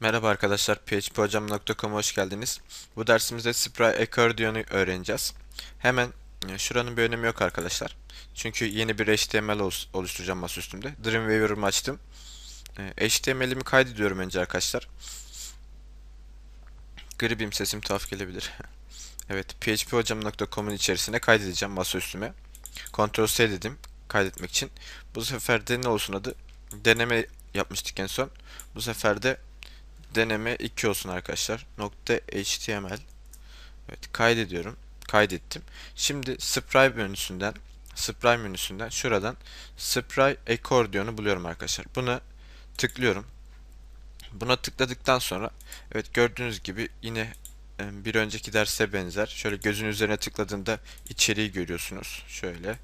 Merhaba arkadaşlar, phphocam.com'a hoş geldiniz. Bu dersimizde Spray Accordion'u öğreneceğiz. Hemen e, şuranın bir önemi yok arkadaşlar. Çünkü yeni bir HTML oluşturacağım masaüstümde. Dreamweaver'ımı açtım. E, HTML'imi kaydediyorum önce arkadaşlar. Gribim sesim tuhaf gelebilir. Evet, phphocam.com'un içerisine kaydedeceğim masaüstüme. Ctrl C dedim kaydetmek için. Bu sefer de ne olsun adı? Deneme yapmıştık en son. Bu sefer de deneme 2 olsun arkadaşlar. Nokta HTML. Evet kaydediyorum. Kaydettim. Şimdi spray menüsünden spray menüsünden şuradan spray accordion'u buluyorum arkadaşlar. Buna tıklıyorum. Buna tıkladıktan sonra evet gördüğünüz gibi yine bir önceki derse benzer. Şöyle gözün üzerine tıkladığında içeriği görüyorsunuz. Şöyle.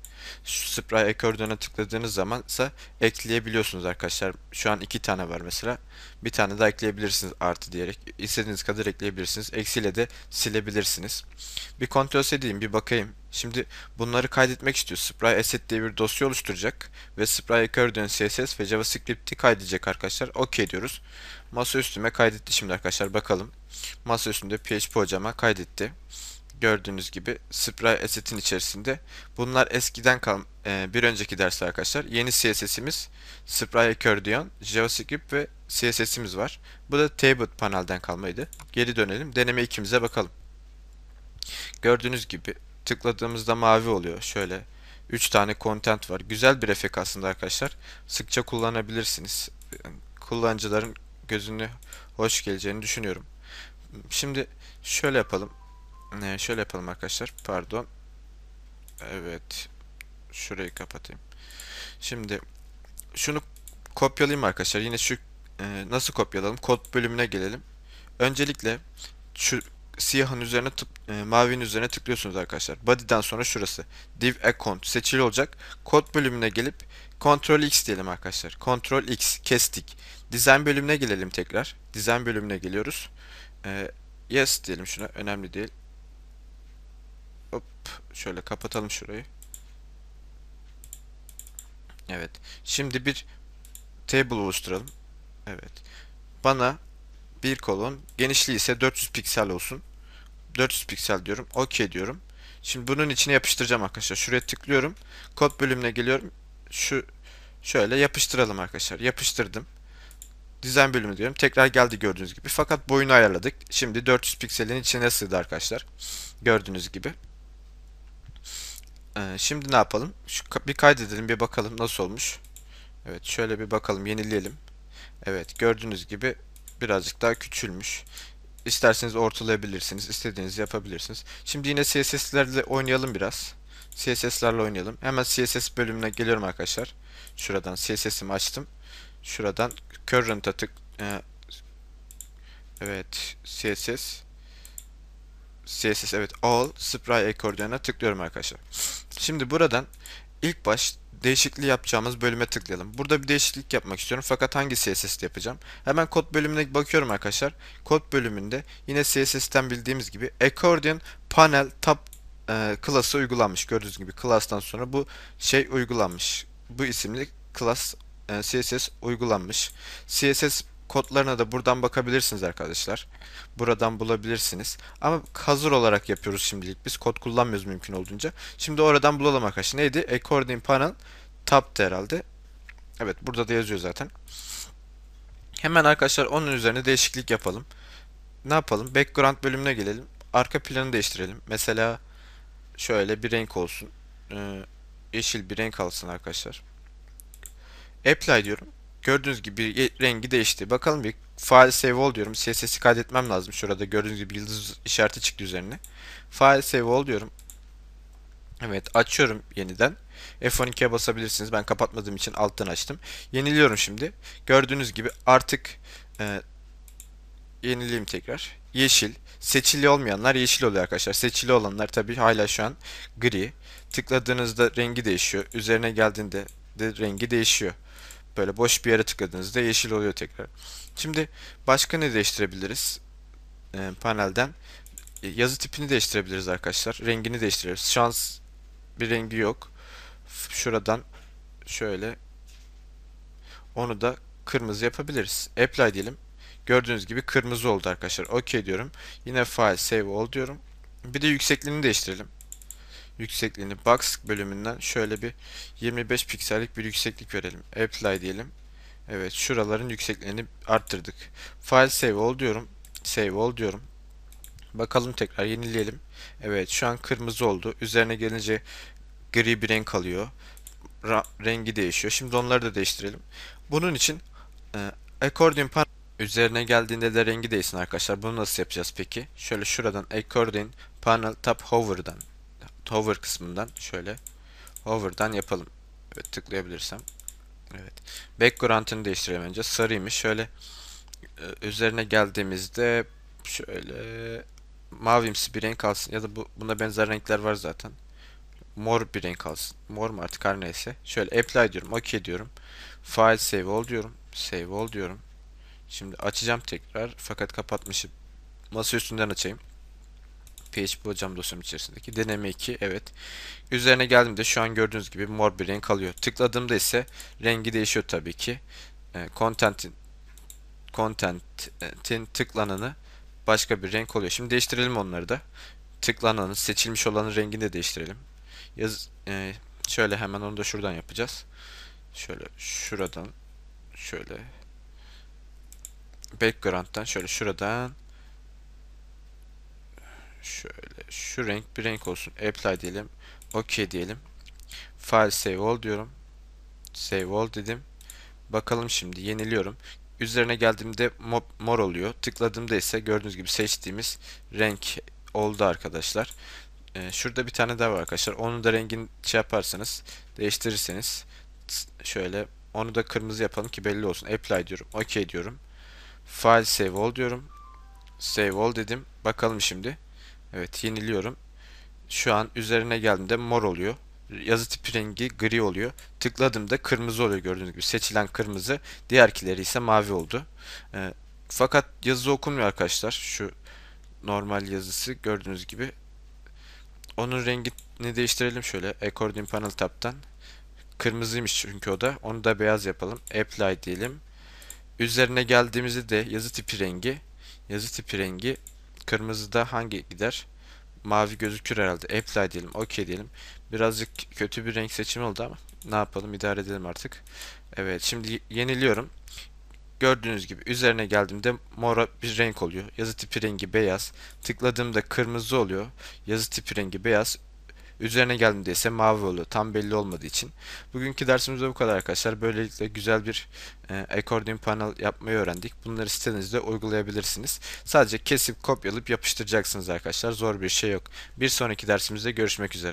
Spray accordion'a tıkladığınız zaman ise ekleyebiliyorsunuz arkadaşlar. Şu an iki tane var mesela. Bir tane daha ekleyebilirsiniz artı diyerek. İstediğiniz kadar ekleyebilirsiniz. Eksiyle de silebilirsiniz. Bir kontrol edeyim, bir bakayım. Şimdi bunları kaydetmek istiyor. Spray Asset diye bir dosya oluşturacak. Ve Spray Accordion CSS ve JavaScript'i kaydedecek arkadaşlar. OK diyoruz. Masa üstüme kaydetti şimdi arkadaşlar. Bakalım. Masa üstünde PHP hocama kaydetti. Gördüğünüz gibi Spray Asset'in içerisinde. Bunlar eskiden kal e, bir önceki ders arkadaşlar. Yeni CSS'imiz Spray Accordion, JavaScript ve CSS'imiz var. Bu da Table panelden kalmaydı. Geri dönelim. Deneme ikimize bakalım. Gördüğünüz gibi tıkladığımızda mavi oluyor. Şöyle 3 tane content var. Güzel bir efekt aslında arkadaşlar. Sıkça kullanabilirsiniz. Kullanıcıların gözüne hoş geleceğini düşünüyorum. Şimdi şöyle yapalım. Ee, şöyle yapalım arkadaşlar. Pardon. Evet. Şurayı kapatayım. Şimdi şunu kopyalayayım arkadaşlar. Yine şu e, nasıl kopyalayalım? Kod bölümüne gelelim. Öncelikle şu siyahın üzerine tıp, e, mavinin üzerine tıklıyorsunuz arkadaşlar. Body'den sonra şurası. Div account seçili olacak. Kod bölümüne gelip Ctrl X diyelim arkadaşlar. Ctrl X kestik. Design bölümüne gelelim tekrar. Design bölümüne geliyoruz. E, yes diyelim şuna. Önemli değil. Hop şöyle kapatalım şurayı. Evet. Şimdi bir table oluşturalım. Evet. Bana bir kolon genişliği ise 400 piksel olsun. 400 piksel diyorum. OK diyorum. Şimdi bunun içine yapıştıracağım arkadaşlar. Şuraya tıklıyorum. Kod bölümüne geliyorum. Şu şöyle yapıştıralım arkadaşlar. Yapıştırdım. Dizayn bölümü diyorum. Tekrar geldi gördüğünüz gibi. Fakat boyunu ayarladık. Şimdi 400 pikselin içine sığdı arkadaşlar. Gördüğünüz gibi. Ee, şimdi ne yapalım? Şu bir kaydedelim bir bakalım nasıl olmuş. Evet şöyle bir bakalım yenileyelim. Evet gördüğünüz gibi birazcık daha küçülmüş. İsterseniz ortalayabilirsiniz. istediğinizi yapabilirsiniz. Şimdi yine CSS'lerle oynayalım biraz. CSS'lerle oynayalım. Hemen CSS bölümüne geliyorum arkadaşlar. Şuradan CSS'imi açtım. Şuradan current'a tık e, Evet CSS CSS evet all spray accordion'a tıklıyorum arkadaşlar. Şimdi buradan ilk baş değişikliği yapacağımız bölüme tıklayalım. Burada bir değişiklik yapmak istiyorum fakat hangi CSS'de yapacağım? Hemen kod bölümüne bakıyorum arkadaşlar. Kod bölümünde yine CSS'ten bildiğimiz gibi accordion panel tab e, klası uygulanmış. Gördüğünüz gibi class'tan sonra bu şey uygulanmış. Bu isimli class CSS uygulanmış. CSS kodlarına da buradan bakabilirsiniz arkadaşlar. Buradan bulabilirsiniz. Ama hazır olarak yapıyoruz şimdilik. Biz kod kullanmıyoruz mümkün olduğunca. Şimdi oradan bulalım arkadaşlar. Neydi? According panel tab'dı herhalde. Evet burada da yazıyor zaten. Hemen arkadaşlar onun üzerine değişiklik yapalım. Ne yapalım? Background bölümüne gelelim. Arka planı değiştirelim. Mesela şöyle bir renk olsun. Ee, yeşil bir renk alsın arkadaşlar. Apply diyorum. Gördüğünüz gibi rengi değişti. Bakalım bir file save all diyorum. CSS'i kaydetmem lazım. Şurada gördüğünüz gibi yıldız işareti çıktı üzerine. File save all diyorum. Evet açıyorum yeniden. F12'ye basabilirsiniz. Ben kapatmadığım için alttan açtım. Yeniliyorum şimdi. Gördüğünüz gibi artık e, yenileyim tekrar. Yeşil. Seçili olmayanlar yeşil oluyor arkadaşlar. Seçili olanlar tabii hala şu an gri. Tıkladığınızda rengi değişiyor. Üzerine geldiğinde de rengi değişiyor. Böyle boş bir yere tıkladığınızda yeşil oluyor tekrar. Şimdi başka ne değiştirebiliriz? Ee, panelden e, yazı tipini değiştirebiliriz arkadaşlar. Rengini değiştiririz. Şans bir rengi yok. Şuradan şöyle onu da kırmızı yapabiliriz. Apply diyelim. Gördüğünüz gibi kırmızı oldu arkadaşlar. OK diyorum. Yine file save all diyorum. Bir de yüksekliğini değiştirelim. Yüksekliğini box bölümünden şöyle bir 25 piksellik bir yükseklik verelim. Apply diyelim. Evet şuraların yüksekliğini arttırdık. File save all diyorum. Save all diyorum. Bakalım tekrar yenileyelim. Evet şu an kırmızı oldu. Üzerine gelince gri bir renk kalıyor. Ra rengi değişiyor. Şimdi onları da değiştirelim. Bunun için e, accordion pan üzerine geldiğinde de rengi değişsin arkadaşlar. Bunu nasıl yapacağız peki? Şöyle şuradan accordion panel top hover'dan hover kısmından şöyle hover'dan yapalım. Evet tıklayabilirsem. Evet. Background'ını değiştirelim önce. Sarıymış. Şöyle e, üzerine geldiğimizde şöyle mavimsi bir renk alsın ya da bu buna benzer renkler var zaten. Mor bir renk alsın. Mor mu artık her neyse. Şöyle apply diyorum. OK diyorum. File save all diyorum. Save all diyorum. Şimdi açacağım tekrar fakat kapatmışım. Masa üstünden açayım. PHP hocam dosyam içerisindeki deneme 2 evet. Üzerine geldiğimde şu an gördüğünüz gibi mor bir renk alıyor. Tıkladığımda ise rengi değişiyor tabii ki. E, content'in content'in tıklananı başka bir renk oluyor. Şimdi değiştirelim onları da. Tıklananın seçilmiş olanın rengini de değiştirelim. Yaz e, şöyle hemen onu da şuradan yapacağız. Şöyle şuradan şöyle background'dan şöyle şuradan şöyle şu renk bir renk olsun. Apply diyelim. OK diyelim. File save all diyorum. Save all dedim. Bakalım şimdi yeniliyorum. Üzerine geldiğimde mor oluyor. Tıkladığımda ise gördüğünüz gibi seçtiğimiz renk oldu arkadaşlar. Ee, şurada bir tane daha var arkadaşlar. Onu da rengini şey yaparsanız değiştirirseniz şöyle onu da kırmızı yapalım ki belli olsun. Apply diyorum. OK diyorum. File save all diyorum. Save all dedim. Bakalım şimdi. Evet yeniliyorum. Şu an üzerine geldiğimde mor oluyor. Yazı tipi rengi gri oluyor. Tıkladığımda kırmızı oluyor gördüğünüz gibi. Seçilen kırmızı. Diğerkileri ise mavi oldu. Ee, fakat yazı okunmuyor arkadaşlar. Şu normal yazısı gördüğünüz gibi. Onun rengini değiştirelim şöyle. Accordion Panel Tab'tan. Kırmızıymış çünkü o da. Onu da beyaz yapalım. Apply diyelim. Üzerine geldiğimizde de yazı tipi rengi. Yazı tipi rengi Kırmızıda hangi gider? Mavi gözükür herhalde. Apply diyelim. OK diyelim. Birazcık kötü bir renk seçimi oldu ama ne yapalım idare edelim artık. Evet şimdi yeniliyorum. Gördüğünüz gibi üzerine geldiğimde mor bir renk oluyor. Yazı tipi rengi beyaz. Tıkladığımda kırmızı oluyor. Yazı tipi rengi beyaz. Üzerine geldiğinde ise mavi oluyor. Tam belli olmadığı için. Bugünkü dersimizde bu kadar arkadaşlar. Böylelikle güzel bir e, accordion panel yapmayı öğrendik. Bunları sitenizde uygulayabilirsiniz. Sadece kesip kopyalayıp yapıştıracaksınız arkadaşlar. Zor bir şey yok. Bir sonraki dersimizde görüşmek üzere.